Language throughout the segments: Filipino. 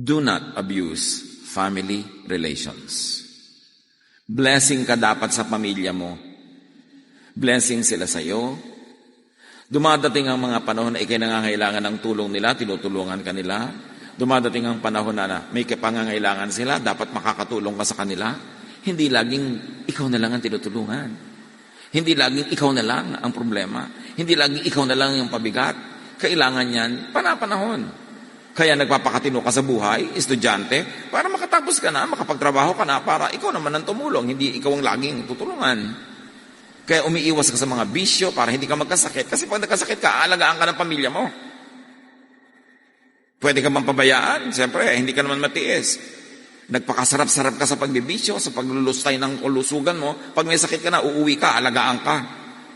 Do not abuse family relations. Blessing ka dapat sa pamilya mo. Blessing sila sa iyo. Dumadating ang mga panahon na ikay nangangailangan ng tulong nila, tinutulungan ka nila. Dumadating ang panahon na, na may pangangailangan sila, dapat makakatulong ka sa kanila. Hindi laging ikaw na lang ang tinutulungan. Hindi laging ikaw na lang ang problema. Hindi laging ikaw na lang yung pabigat. Kailangan yan, panapanahon. Kaya nagpapakatino ka sa buhay, estudyante, para makatapos ka na, makapagtrabaho ka na, para ikaw naman ang tumulong, hindi ikaw ang laging tutulungan. Kaya umiiwas ka sa mga bisyo para hindi ka magkasakit. Kasi pag nagkasakit ka, aalagaan ka ng pamilya mo. Pwede ka bang pabayaan? Siyempre, hindi ka naman matiis. Nagpakasarap-sarap ka sa pagbibisyo, sa paglulustay ng kulusugan mo. Pag may sakit ka na, uuwi ka, alagaan ka.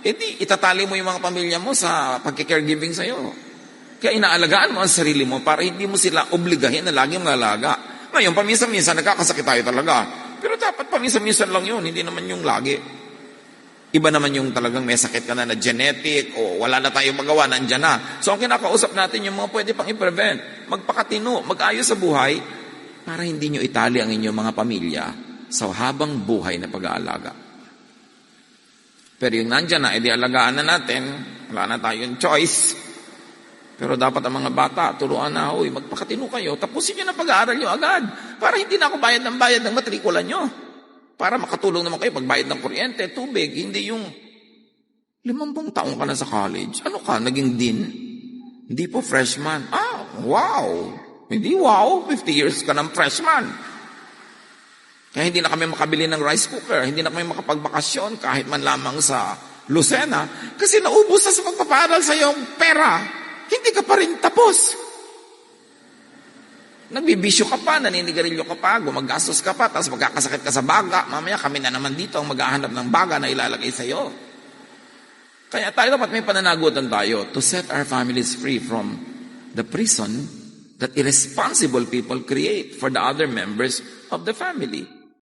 E di, itatali mo yung mga pamilya mo sa pagkikaregiving sa'yo. Kaya inaalagaan mo ang sarili mo para hindi mo sila obligahin na laging malaga. Ngayon, paminsan-minsan, nagkakasakit tayo talaga. Pero dapat paminsan-minsan lang yun, hindi naman yung lagi. Iba naman yung talagang may sakit ka na na genetic o wala na tayong magawa, nandyan na. So ang kinakausap natin yung mga pwede pang i-prevent. Magpakatino, mag-ayos sa buhay para hindi nyo itali ang inyong mga pamilya sa habang buhay na pag-aalaga. Pero yung nandyan na, edi alagaan na natin, wala na tayong choice. Pero dapat ang mga bata, turuan na, uy, magpakatino kayo, tapusin nyo na pag-aaral nyo agad. Para hindi na ako bayad ng bayad ng matrikula nyo. Para makatulong naman kayo pagbayad ng kuryente, tubig, hindi yung limampung taong ka na sa college. Ano ka, naging dean? Hindi po freshman. Ah, wow! Hindi wow, 50 years ka ng freshman. Kaya hindi na kami makabili ng rice cooker, hindi na kami makapagbakasyon kahit man lamang sa Lucena, kasi naubos na sa pagpaparal sa iyong pera. Hindi ka pa rin tapos. Nagbibisyo ka pa, naninigarilyo ka pa, gumagastos ka pa, tapos magkakasakit ka sa baga. Mamaya kami na naman dito ang maghahanap ng baga na ilalagay sa iyo. Kaya tayo dapat may pananagutan tayo to set our families free from the prison that irresponsible people create for the other members of the family.